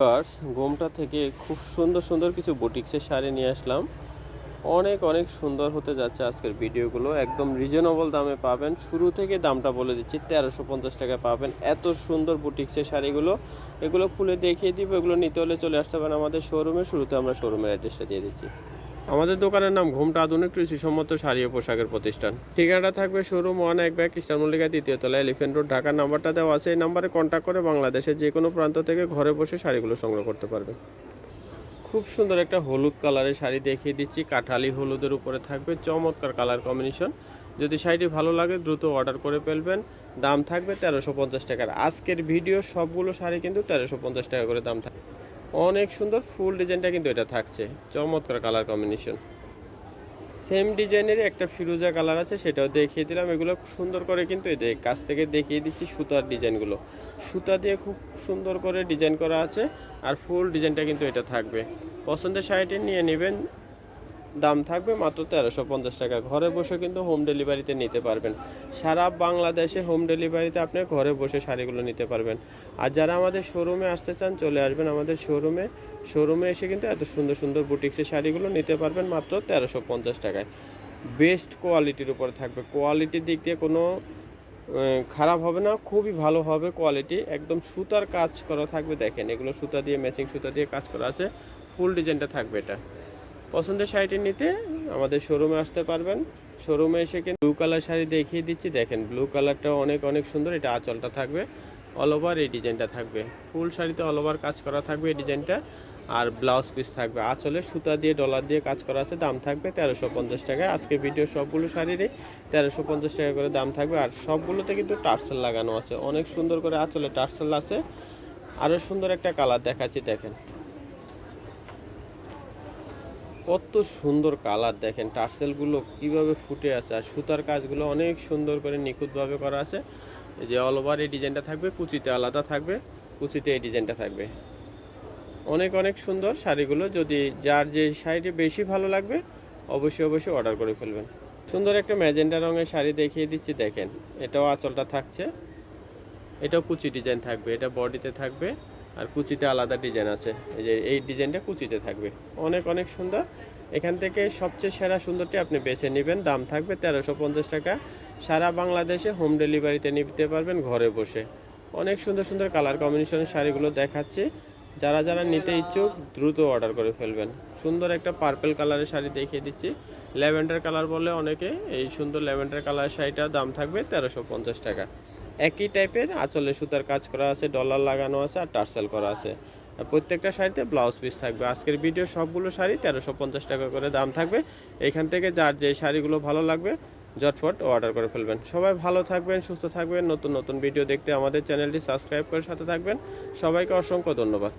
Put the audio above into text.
Viewers গোমটা থেকে খুব সুন্দর সুন্দর কিছু বুটিক্সের শাড়ি নিয়ে আসলাম। অনেক অনেক সুন্দর হতে যাচ্ছে আজকের ভিডিওগুলো। একদম রিজনেবল দামে পাবেন। শুরু থেকে দামটা বলে দিচ্ছি, তেরোশো পঞ্চাশ টাকা পাবেন। এত সুন্দর বুটিক্সের শাড়িগুলো, এগুলো খুলে দেখিয়ে দিব, এগুলো নিতে হলে চলে আসতে পারেন আমাদের শোরুমে শুরুতে আমরা শোরুমের অ্যাড্রেসটা দিয়ে দিচ্ছি। আমাদের দোকানের নাম ঘুমটা আধুনিক কৃষিসম্মত শাড়ি ও পোশাকের প্রতিষ্ঠান। ঠিকানাটা থাকবে শোরুম ওয়ান এক ব্যাগ খ্রিস্টান মল্লিকা দ্বিতীয় তলা এলিফেন্ট রোড, ঢাকার নাম্বারটা দেওয়া আছে। এই নাম্বারে কন্ট্যাক্ট করে বাংলাদেশের যে কোনো প্রান্ত থেকে ঘরে বসে শাড়িগুলো সংগ্রহ করতে পারবেন। খুব সুন্দর একটা হলুদ কালারের শাড়ি দেখিয়ে দিচ্ছি। কাঠালি হলুদের উপরে থাকবে চমৎকার কালার কম্বিনেশন যদি শাড়িটি ভালো লাগে, দ্রুত অর্ডার করে ফেলবেন। দাম থাকবে তেরোশো পঞ্চাশ টাকার। আজকের ভিডিও সবগুলো শাড়ি কিন্তু তেরোশো পঞ্চাশ টাকা করে দাম থাকবে অনেক সুন্দর ফুল ডিজাইনটা কিন্তু এটা থাকছে। চমৎকার কালার কম্বিনেশন। সেম ডিজাইনের একটা ফিরোজা কালার আছে, সেটাও দেখিয়ে দিলাম। এগুলো সুন্দর করে কিন্তু এদের কাছ থেকে দেখিয়ে দিচ্ছি সুতার ডিজাইনগুলো। সুতা দিয়ে খুব সুন্দর করে ডিজাইন করা আছে, আর ফুল ডিজাইনটা কিন্তু এটা থাকবে। পছন্দের শাড়িটি নিয়ে নেবেন দাম থাকবে মাত্র তেরোশো পঞ্চাশ টাকা। ঘরে বসে কিন্তু হোম ডেলিভারিতে নিতে পারবেন। সারা বাংলাদেশে হোম ডেলিভারিতে আপনি ঘরে বসে শাড়িগুলো নিতে পারবেন। আর যারা আমাদের শোরুমে আসতে চান, চলে আসবেন আমাদের শোরুমে শোরুমে এসে কিন্তু এত সুন্দর সুন্দর বুটিক্সের শাড়িগুলো নিতে পারবেন মাত্র তেরোশো পঞ্চাশ টাকায়। বেস্ট কোয়ালিটির উপর থাকবে। কোয়ালিটির দিক দিয়ে কোনো খারাপ হবে না, খুবই ভালো হবে কোয়ালিটি একদম সুতার কাজ করা থাকবে, দেখেন। এগুলো সুতা দিয়ে ম্যাচিং সুতা দিয়ে কাজ করা আছে। ফুল ডিজাইনটা থাকবে এটা। পছন্দের শাড়িটি নিতে আমাদের শোরুমে আসতে পারবেন। শোরুমে এসে কিন্তু ব্লু কালার শাড়ি দেখিয়ে দিচ্ছি। দেখেন ব্লু কালারটা অনেক অনেক সুন্দর। এটা আঁচলটা থাকবে অল ওভার এই ডিজাইনটা থাকবে। ফুল শাড়িতে অল ওভার কাজ করা থাকবে এই ডিজাইনটা। আর ব্লাউজ পিস থাকবে। আঁচলে সুতা দিয়ে ডলার দিয়ে কাজ করা আছে। দাম থাকবে তেরোশো পঞ্চাশ টাকায় আজকে ভিডিও সবগুলো শাড়িরই তেরোশো পঞ্চাশ টাকা করে দাম থাকবে। আর সবগুলোতে কিন্তু টার্সেল লাগানো আছে। অনেক সুন্দর করে আঁচলে টার্সেল আছে। আরও সুন্দর একটা কালার দেখাচ্ছি, দেখেন। কত সুন্দর কালার দেখেন, টার্সেলগুলো কীভাবে ফুটে আছে, আর সুতার কাজগুলো অনেক সুন্দর করে নিখুঁতভাবে করা আছে। যে অল ওভার এই ডিজাইনটা থাকবে, কুচিতে আলাদা থাকবে, কুচিতে এই ডিজাইনটা থাকবে। অনেক অনেক সুন্দর শাড়িগুলো, যদি যার যে শাড়িটি বেশি ভালো লাগবে, অবশ্যই অবশ্যই অর্ডার করে ফেলবেন। সুন্দর একটা ম্যাজেন্ডা রঙের শাড়ি দেখিয়ে দিচ্ছি, দেখেন। এটাও আঁচলটা থাকছে। এটাও কুচি ডিজাইন থাকবে, এটা বডিতে থাকবে। আর কুচিতে আলাদা ডিজাইন আছে। এই যে এই ডিজাইনটা কুচিতে থাকবে। অনেক অনেক সুন্দর। এখান থেকে সবচেয়ে সেরা সুন্দরটি আপনি বেছে নেবেন। দাম থাকবে তেরোশো পঞ্চাশ টাকা। সারা বাংলাদেশে হোম ডেলিভারিতে নিতে পারবেন ঘরে বসে। অনেক সুন্দর সুন্দর কালার কম্বিনেশনের শাড়িগুলো দেখাচ্ছি। যারা যারা নিতে ইচ্ছুক, দ্রুত অর্ডার করে ফেলবেন। সুন্দর একটা পার্পেল কালারের শাড়ি দেখিয়ে দিচ্ছি। ল্যাভেন্ডার কালার বলে অনেকে এই সুন্দর ল্যাভেন্ডার কালারের শাড়িটার দাম থাকবে তেরোশো পঞ্চাশ টাকা। একই টাইপের আঁচলে সুতার কাজ করা আছে, ডলার লাগানো আছে আর টার্সেল করা আছে। প্রত্যেকটা শাড়িতে ব্লাউজ পিস থাকবে। আজকের ভিডিও সবগুলো শাড়ি তেরোশো পঞ্চাশ টাকা করে দাম থাকবে। এখান থেকে যার যে শাড়িগুলো ভালো লাগবে জটফট অর্ডার করে ফেলবেন। সবাই ভালো থাকবেন, সুস্থ থাকবেন। নতুন নতুন ভিডিও দেখতে আমাদের চ্যানেলটি সাবস্ক্রাইব করে সাথে থাকবেন। সবাইকে অসংখ্য ধন্যবাদ।